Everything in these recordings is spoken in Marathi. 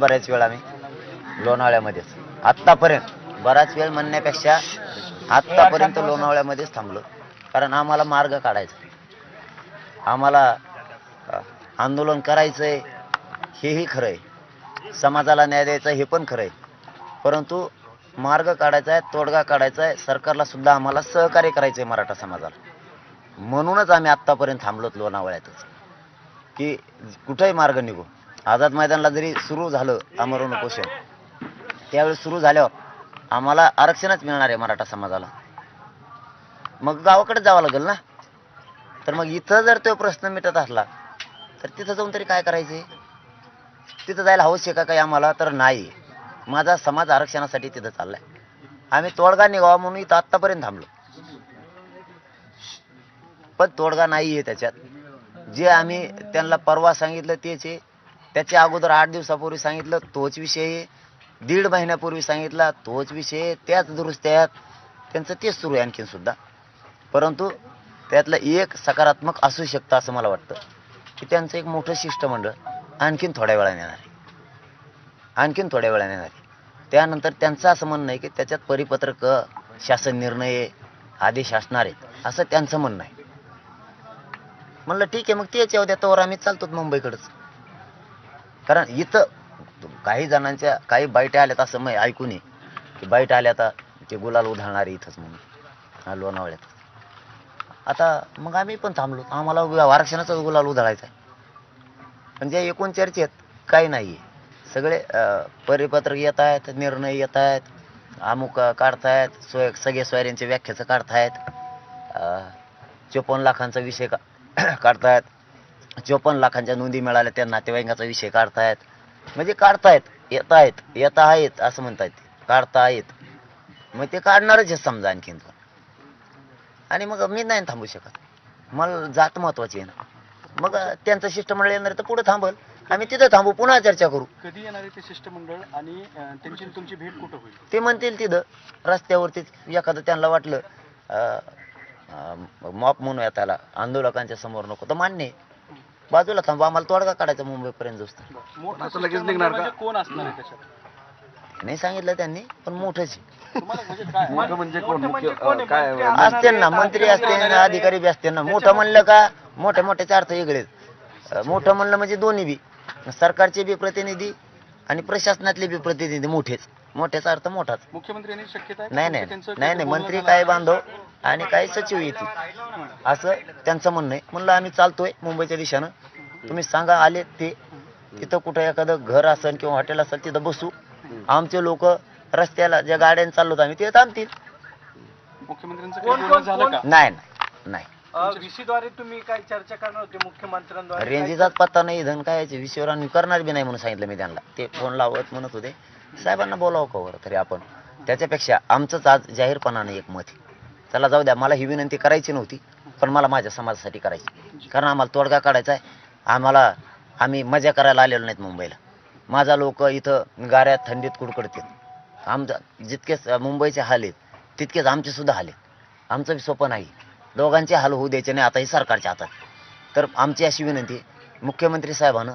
बऱ्याच वेळ आम्ही लोणावळ्यामध्येच. आत्तापर्यंत बराच वेळ म्हणण्यापेक्षा आत्तापर्यंत लोणावळ्यामध्येच थांबलो. कारण आम्हाला मार्ग काढायचा. आम्हाला आंदोलन करायचं आहे हेही खरं आहे समाजाला न्याय द्यायचा हे पण खरं आहे परंतु मार्ग काढायचा आहे तोडगा काढायचा आहे सरकारला सुद्धा आम्हाला सहकार्य करायचं आहे मराठा समाजाला. म्हणूनच आम्ही आत्तापर्यंत थांबलोत लोणावळ्यातच. की कुठंही मार्ग निघू. आझाद मैदानला जरी सुरू झालं आमरण उपोषण त्यावेळेस सुरू झाल्यावर आम्हाला आरक्षणच मिळणार आहे मराठा समाजाला. मग गावाकडे जावं लागेल ना? तर मग इथं जर तो प्रश्न मिटत असला तर तिथं जाऊन तरी काय करायचे? तिथं जायला हवंच आहे का काही आम्हाला? तर नाही. माझा समाज आरक्षणासाठी तिथं चाललाय. आम्ही तोडगा निघावा म्हणून इथं आत्तापर्यंत थांबलो. पण तोडगा नाही आहे त्याच्यात. जे आम्ही त्यांना परवा सांगितलं तेच आहे. त्याच्या अगोदर आठ दिवसापूर्वी सांगितलं तोच विषय आहे. दीड महिन्यापूर्वी सांगितला तोच विषय त्याच दुरुस्त्या त्यांचं तेच सुरू आहे आणखीन सुद्धा. परंतु त्यातलं एक सकारात्मक असू शकतं असं मला वाटतं. की त्यांचं एक मोठं शिष्टमंडळ आणखीन थोड्या वेळाने येणार आहे. आणखीन थोड्या वेळाने येणार आहे. त्यानंतर त्यांचं असं म्हणणं आहे की त्याच्यात परिपत्रक शासन निर्णय आदेश असणार आहेत. असं त्यांचं म्हणणं आहे. म्हणलं ठीक आहे मग तेच येऊ द्या तोवर आम्ही चालतो मुंबईकडंच. कारण इथं काही जणांच्या काही बाईट आल्यात असं मग ऐकून ये की बाईट आल्या आता ते गुलाल उधळणारे इथंच म्हणून. हा, लोणावळ्यात. आता मग आम्ही पण थांबलो. आम्हाला आरक्षणाचा आरक्षणाचाच गुलाल उधळायचा आहे. पण ज्या एकूण चर्चेत काही नाही आहे सगळे परिपत्रक येत आहेत निर्णय येत आहेत अमुक काढतायत सोय सगळे सोयऱ्यांच्या व्याख्याचं काढतायत चोपन्न लाखांचा विषय का काढतायत. चोपन्न लाखांच्या नोंदी मिळाल्या त्या नातेवाईकाचा विषय काढतायत. म्हणजे काढतायत येत आहेत येत आहेत असं म्हणतायत आहेत मग ते काढणारच आहे समजा आणखीन आणि मग मी नाही थांबू शकत. मला जात महत्वाची आहे ना. मग त्यांचं शिष्टमंडळ येणार तर पुढे थांबल? आम्ही तिथं थांबू पुन्हा चर्चा करू. कधी येणार आहे ते शिष्टमंडळ आणि त्यांची तुमची भेट कुठं होईल? ते म्हणतील तिथं रस्त्यावरतीच एखादं त्यांना वाटलं मॉप म्हणूया त्याला आंदोलकांच्या समोर नको. तर मान्य बाजूला थांबू आम्हाला तोडगा काढायचा मुंबईपर्यंत जाऊन मोठं असं लगेच निघणार का? म्हणजे कोण असणार आहे त्याच्यात? नाही सांगितलं त्यांनी पण मोठंच आहे. तुम्हाला म्हणजे काय? मोठं म्हणजे कोण मोठं म्हणजे मुख्य कोण? आहे? अं, काय मंत्री अं, असते ना मंत्री असते ना अधिकारी बी असते ना मोठं म्हणलं का मोठ्या मोठ्याचे अर्थ वेगळेच. अं, मोठं म्हणलं म्हणजे दोन्ही बी. सरकारचे बी प्रतिनिधी आणि प्रशासनातले बी प्रतिनिधी मोठेच. मोठ्याचा अर्थ मोठाच. मुख्यमंत्र्यांनी शक्यता आहे नाही? नाही त्यांचं नाही नाही बोलणं मंत्री झालं काय? बांधव आणि काही सचिव येतील. असं त्यांचं म्हणणं आहे. म्हणलं आम्ही चालतोय मुंबईच्या दिशेनं. तुम्ही सांगा आले ते. तिथं कुठं एखादं घर असेल किंवा हॉटेल असेल तिथं बसू. आमचे लोक रस्त्याला ज्या गाड्याने चाललो आम्ही ते थांबतील. मुख्यमंत्र्यांचं काही बोलणं झालं का? नाही नाही नाही. व्हीसीद्वारे तुम्ही काय चर्चा करणार होते मुख्यमंत्र्यांद्वारे? रेंजीचाच पत्ता नाही धन काय विषयावर आम्ही करणार बी नाही म्हणून सांगितलं मी त्यांना. ते फोन लावत म्हणत होते. साहेबांना बोलावं कवर तरी आपण? त्याच्यापेक्षा आमचंच आज जाहीरपणानं एक मत चला जाऊ द्या. मला ही विनंती करायची नव्हती पण मला माझ्या समाजासाठी करायची. कारण आम्हाला तोडगा काढायचा आहे. आम्हाला आम्ही मजा करायला आलेलो नाहीत मुंबईला. माझा लोक इथं गाऱ्यात थंडीत कुडकडतात आमचं जितकेच मुंबईचे हाल आहेत तितकेच आमचे सुद्धा हाल आहेत. आमचं बी सोपं नाही. दोघांचे हाल होऊ द्यायचे नाही. आता हे सरकारच्या हातात. तर आमची अशी विनंती मुख्यमंत्री साहेबांना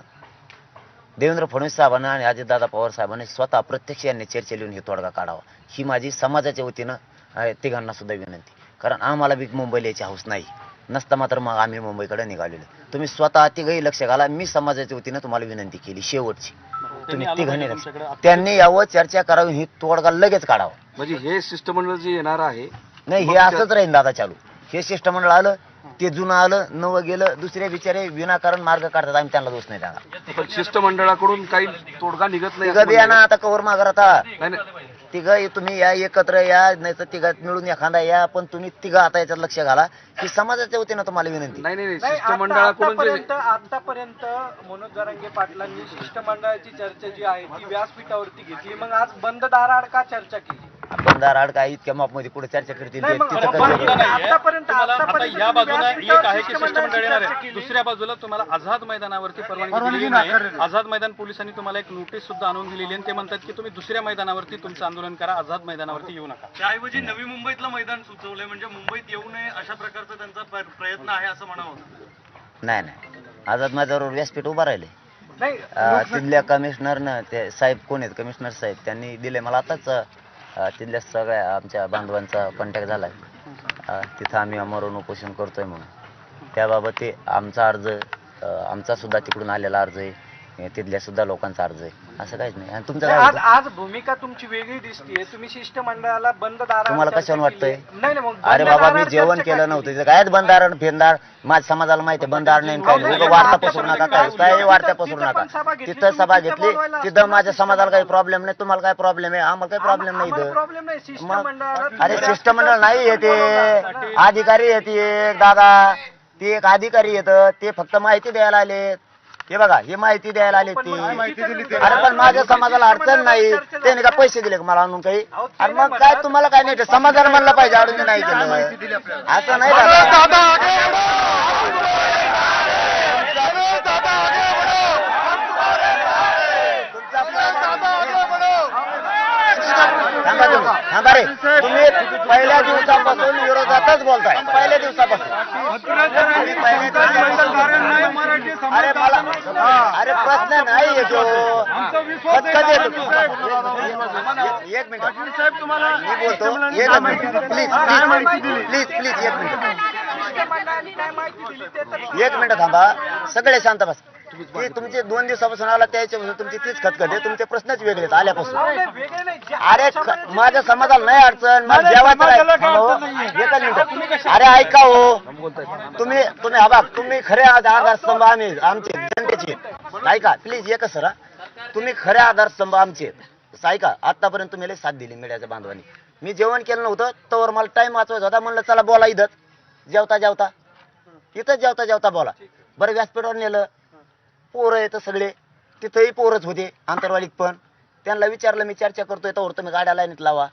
देवेंद्र फडणवीस साहेबांना आणि अजितदादा पवार साहेबांनी स्वतः प्रत्यक्ष यांनी चर्चा लिहून हे तोडगा काढावा. ही माझी समाजाच्या वतीनं तिघांना सुद्धा विनंती. कारण आम्हाला बी मुंबईला यायची हौस नाही. नसता मात्र मग आम्ही मुंबईकडे निघालेलो. तुम्ही स्वतः तिघही लक्ष घाला. मी समाजाच्या वतीनं तुम्हाला विनंती केली शेवटची. तुम्ही तिघांनी लक्ष. त्यांनी यावं चर्चा करावी ही तोडगा लगेच काढावा. म्हणजे हे शिष्टमंडळ जे येणार आहे नाही हे असंच राहील दादा चालू. हे शिष्टमंडळ आलं ते जुनं आलं नवं गेलं दुसरे बिचारे विनाकारण मार्ग काढतात आम्ही त्यांना दोष नाही देणार. पण शिष्टमंडळाकडून काही तोडगा निघत नाही तिघं बियाणं म्हणणं आता कवर माघार आता आहे. नाही नाही. तिघं तुम्ही या एकत्र या नाही तर तिघात मिळून एखादा या पण तुम्ही तिघं आता याच्यात लक्ष घाला. की समाजाच्या वतीनं तुम्हाला विनंती. नाही नाही नाही, नाही, आता- शिष्टमंडळाकडून जे आतापर्यंत आतापर्यंत मनोज जरांगे पाटलांनी शिष्टमंडळाची चर्चा जी आहे ती व्यासपीठावरती घेतली. मग आज बंद दाराआड का चर्चा केली? बंदार आड काय इतक्या मापमध्ये पुढे चर्चा करतील ते तिथं आपण. आतापर्यंत- आता या बाजूला एक आहे की शिष्टमंडळ येणार आहे. दुसऱ्या बाजूला तुम्हाला आझाद मैदानावरती परवानगी दिलेली नाही. आझाद मैदान पोलिसांनी तुम्हाला एक नोटीस सुद्धा आणून दिलेली आहे आणि ते म्हणतात की तुम्ही दुसऱ्या मैदानावरती तुमचं आंदोलन करा आझाद मैदानावरती येऊ नका. त्याऐवजी नवी मुंबईतलं मैदान सुचवलंय म्हणजे मुंबईत येऊ नये अशा प्रकारचा त्यांचा प्र- प्रयत्न आहे असं म्हणावं. नाही नाही. आझाद माझ्यावर व्यासपीठ उभा राहिले नाही तिथल्या कमिशनरनं ते साहेब कोण आहेत? कमिशनर साहेब त्यांनी दिले मला आताच तिथल्या सगळ्या आमच्या बांधवांचा कॉन्टॅक्ट झाला आहे तिथं आम्ही अमरण उपोषण करतो आहे म्हणून. त्याबाबत ते आमचा अर्ज आमचासुद्धा तिकडून आलेला अर्ज आहे. तिथल्या सुद्धा लोकांचा अर्ज आहे. असं काहीच नाही. आणि तुमचं काय आज होतं? आज भूमिका तुमची वेगळी दिसतीये. तुम्ही शिष्टमंडळाला बंद दारा तुम्हाला कशावरून वाटतंय? नाही नाही मग अरे बंद बाबा मी दारावर जेवण चर्चा केलं नव्हतं? तिथं कायच बंदार फेंदार? माझ्या समाजाला माहिती आहे बंदार नाही काय नाही उगाच वार्ता पसरू नका काय? काय वार्ता पसरू नका. तिथं सभा घेतली. तिथं माझ्या समाजाला काही प्रॉब्लेम नाही. तुम्हाला काय प्रॉब्लेम आहे? आम्हाला काही प्रॉब्लेम नाही इथं. प्रॉब्लेम नाही. शिष्टमंडळाला अरे शिष्टमंडळ नाही येते. अधिकारी येते दादा. ते एक अधिकारी येत. ते फक्त माहिती द्यायला आलेत हे बघा हे माहिती द्यायला आले ते. अरे पण माझ्या समाजाला अडचण नाही. त्याने का पैसे दिले का मला आणून काही? अरे मग काय तुम्हाला काय नाही ते? समाजाला म्हणलं पाहिजे अडून नाही केलं असं नाही दादा थांबा रे. तुम्ही पहिल्या दिवसापासून विरोधातच बोलताय. पहिल्या दिवसापासून. अरे मला अरे प्रश्न नाही येतो एक- मिनिट. मी बोलतो. एक minute. Please please please please एक मिनिट. एक मिनिट थांबा. सगळे शांत बस. ते तुमचे दोन दिवसापासून आला त्याच्यापासून तुमची तीच खतखत आहे तुमचे प्रश्नच वेगळे आहेत आल्यापासून. अरे ख- माझ्या समाजाला नाही अडचण. जेवायचं हो. एकच मिनिट. अरे ऐका हो. तुम्ही. तुम्ही हा बघ तुम्ही खरे आधारस्तंभ आम्ही आमचे जनतेचे आहेत. ऐका प्लीज एकच सर. तुम्ही खरे आधारस्तंभ आमचे आहेत. ऐका आतापर्यंत तुम्ही लई साथ दिली मीडियाच्या बांधवांनी. मी जेवण केलं नव्हतं तर मला टाइम वाचवायचा होता. म्हणलं चला बोला इथं. जेवता जेवता. इथं जेवता जेवता बोला. बरं व्यासपीठावर नेलं. पोरं येतं सगळे. तिथंही पोरच होते आंतरवालीत पण. त्यांना विचारलं मी चर्चा करतोय तर तुम्ही गाड्या लाईनीत लावा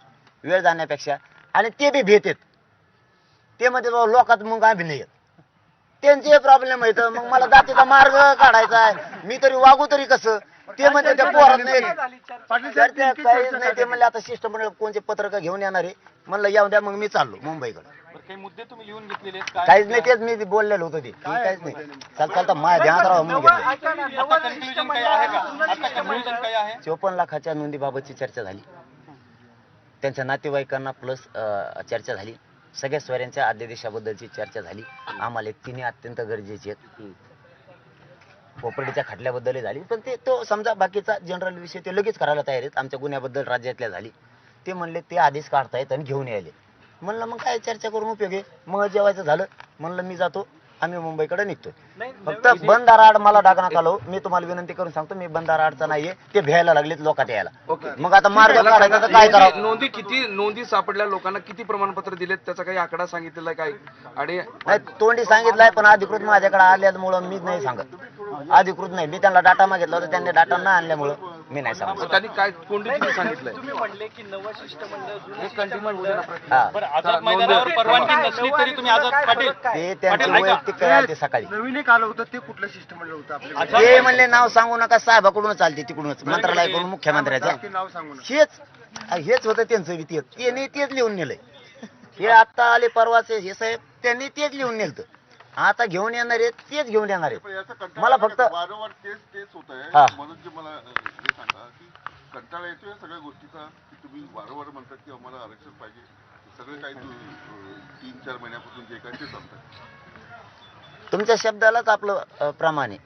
वेळ जाण्यापेक्षा. आणि ते बी भेटेत ते म्हणजे बाबा लोकात मग आम्ही नाही येत. त्यांचे प्रॉब्लेम आहेत मग मला जातीचा मार्ग काढायचा आहे. मी तरी वागू तरी कसं? ते म्हणजे त्या पोरात नाही. काहीच ते म्हणले आता शिष्टमंडळ कोणते पत्रक घेऊन येणार आहे? म्हणलं येऊ द्या मग मी चाललो मुंबईकडे. काही मुद्दे तुम्ही लिहून घेतलेले आहेत काय काहीच नाही तेच मी बोललेलो होतो ते. काहीच नाही. चाल चालता माझ्या ध्यानात राहा म्हणून घेतलं ऐका ना, आता नवं कन्क्लुजन काही आहे? का? शिष्टमंडळ- आता कन्क्लुजन काही आहे. चोपन्न लाखाच्या नोंदीबाबतची चर्चा झाली. त्यांच्या नातेवाईकांना प्लस चर्चा झाली. सगळ्या स्वऱ्यांच्या अध्यादेशाबद्दलची चर्चा झाली. आम्हाला तिन्ही अत्यंत गरजेचे आहेत. पोपडीच्या खटल्याबद्दलही झाली. पण ते तो समजा बाकीचा जनरल विषय ते लगेच करायला तयार आहेत. आमच्या गुन्ह्याबद्दल राज्यातल्या झाली. ते म्हणले ते आदेश काढतायत आणि घेऊन यायले म्हणलं मग काय चर्चा करून उपयोग आहे? मग जेवायचं झालं. म्हणलं मी जातो. आम्ही मुंबईकडे निघतोय नाही, फक्त बंदाराड मला टाकण्यात आलो मी तुम्हाला विनंती करून सांगतो मी बंदाराडचा नाहीये. ते भ्यायला लागलेत लोकात यायला. मग आता मार्ग काढायचा तर काय नोंदी करावं? नोंदी किती नोंदी सापडल्या लोकांना किती प्रमाणपत्र दिलेत? त्याचा काही आकडा सांगितलेला आहे काय आणि नाही तोंडी सांगितलंय पण अधिकृत माझ्याकडे आल्यामुळं मी नाही सांगत. अधिकृत नाही. मी त्यांना डाटा मागितला होता त्यांनी डाटा न आणल्यामुळं. मी नाही सांगत त्यांनी काय कोणती तुम्ही सांगितलंय? तुम्ही म्हणले की नवं शिष्टमंडळ कंटिन्यू. हा बरं आझाद मैदानावर परवानगी नसली तरी तुम्ही आझाद पाटील ते त्यांचे. वैयक्तिक ते सकाळी. नवीन एक आलं होतं ते कुठलं शिष्टमंडळ होतं आपलं? ते म्हणले नाव सांगू नका साहेबाकडूनच चालते तिकडूनच मंत्रालयाकडून मुख्यमंत्र्याच्या ते नाव सांगू हेच हेच होतं त्यांचं वित्तीय त्यांनी तेच लिहून नेलंय. हे आता आले परवाचे हे साहेब त्यांनी तेच लिहून नेलत. आता घेऊन येणार आहेत तेच घेऊन येणार आहेत. मला फक्त वारंवार तेच तेच होत. आहे म्हणून मला सांगा की कंटाळा येतो या सगळ्या गोष्टीचा की तुम्ही वारंवार म्हणतात की आम्हाला आरक्षण पाहिजे. सगळं काही तीन चार महिन्यापासून जे काय ते सांगतात तुमच्या शब्दालाच आपलं अ, प्रमाण. आहे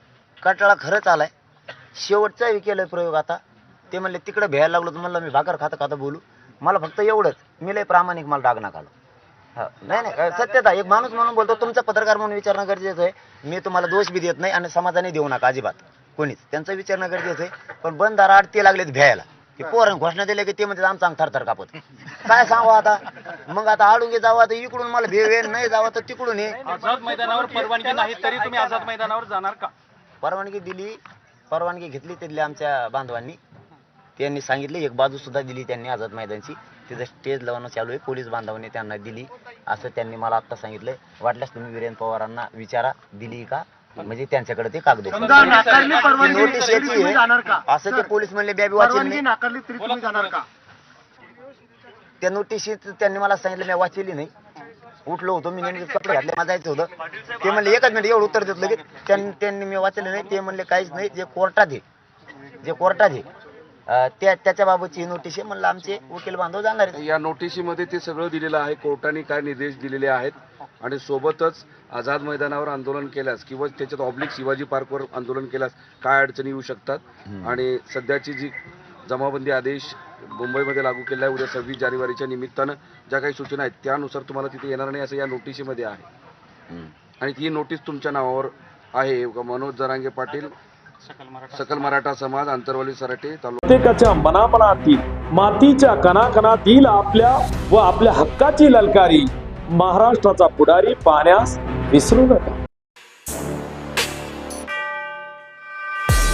कटाळा खरंच आलाय. शेवटचा केलाय प्रयोग आता. ते म्हणले तिकडे भ्यायला लागलो तर म्हणलं मी भाकर खाता खाता बोलू. मला फक्त एवढंच. मी लय प्रामाणिक मला डाग नका नाही नाही सत्यता एक माणूस म्हणून बोलतो तुमचा पत्रकार म्हणून विचारणं गरजेचं आहे. मी तुम्हाला दोष बी देत नाही आणि समाजाने देऊ नका अजिबात. कोणीच. त्यांचं विचारणं गरजेचं आहे पण बंद दाराड ते लागलेत भ्यायला. की पोरांनी घोषणा दिल्या की ते म्हणजे आमचा अंग थरथर कापत. काय सांगू आता? मग आता आडून जावं आता इकडून मला भेव नाही जावं तर तिकडून ये. आझाद मैदानावर परवानगी नाही तरी तुम्ही आझाद मैदानावर जाणार का? परवानगी दिली परवानगी घेतली तिथल्या आमच्या बांधवांनी. त्यांनी सांगितले एक बाजू सुद्धा दिली त्यांनी आझाद मैदानची. तिथं स्टेज लावणं चालू आहे. पोलीस बांधवांनी त्यांना दिली. असं त्यांनी मला आत्ता सांगितलंय. वाटल्यास तुम्ही वीरेंद्र पवारांना विचारा दिली का? म्हणजे त्यांच्याकडे ते कागद आहेत. समजा नाकारली ती परवानगी नोटीस तरी याची तुम्ही आहे जाणार का? असं ते पोलीस म्हणले बॅबी वाचेल परवानगी नाही नाकारली तरी तुम्ही जाणार का? त्या नोटिशीत त्यांनी मला सांगितलं मी वाचली नाही. उठलो होतो मी नेमके कपडे घातले मला जायचं होतं. ते म्हणले एकच मिनिट एवढं उत्तर देत लगेच. त्यांनी त्यांनी मी वाचलं नाही. ते म्हणले काहीच नाही जे कोर्टात आहे जे कोर्टात आहे अं, त्या त्याच्या बाबतची नोटीस आहे. म्हणलं आमचे वकील बांधव जाणार आहेत. या नोटिशीमध्ये ते सगळं दिलेलं आहे कोर्टाने काय निर्देश दिलेले आहेत. आणि सोबतच आझाद मैदानावर आंदोलन केल्यास किंवा त्याच्यात ऑब्लिक शिवाजी पार्कवर आंदोलन केल्यास काय अडचणी येऊ शकतात? आणि सध्याची जी जमाबंदी आदेश मुंबईमध्ये लागू केला आहे उद्या सव्वीस जानेवारीच्या निमित्तानं ज्या काही सूचना आहेत त्यानुसार तुम्हाला तिथे येणार नाही असं या नोटिशीमध्ये आहे. आणि ती नोटीस तुमच्या नावावर आहे. मनोज जरांगे पाटील सकल मराठा समाज आंतरवाली सराटे तालुका प्रत्येकाच्या मनामनातील मातीच्या कणाकणातील आपल्या व आपल्या हक्काची ललकारी महाराष्ट्राचा पुढारी पाहण्यास विसरू नका.